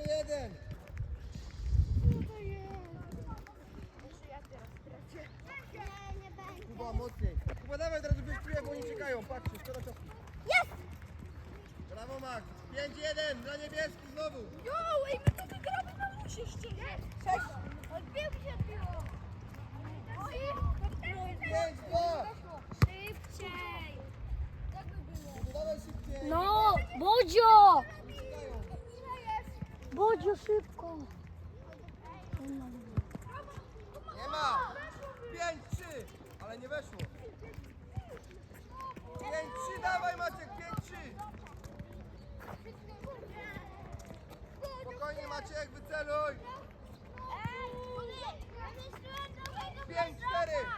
jeden. Nie będzie. Kuba, mocniej. Kuba, dawaj teraz byś czuję, bo oni czekają. Patrzcie, szkoda czasu. Jest! Brawo, Max. 5-1 dla niebieskich znowu. Jo, ej, my tutaj gramy na luzie jeszcze. Sześć. Od piłki się odbiło. Pięć, dwa. Szybciej. No, Bodzio! Bodziu, szybko. Nie ma. 5-3, ale nie weszło. 5-3, dawaj Maciek, 5-3. Spokojnie Maciek, wyceluj. 5-4.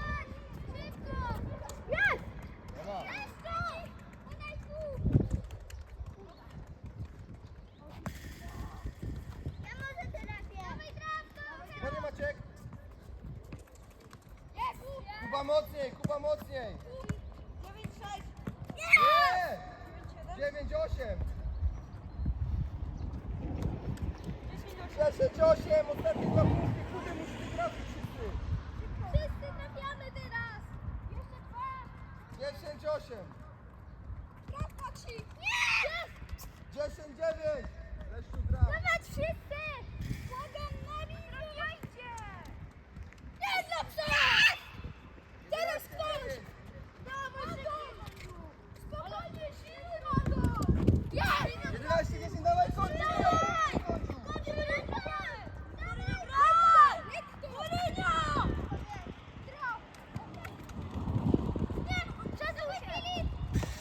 mocniej, Kuba mocniej. 9-6! Nie! Dziewięć, osiem. Dziesięć, osiem. Ostatnie dwa punkty. Kuby musicie trafić wszyscy. Wszyscy trafiamy teraz! Jeszcze dwa! Dziesięć, osiem. Traf, Maxi! Nie! Jest! Dziesięć, dziewięć. Leszczu gra. Dawać wszyscy!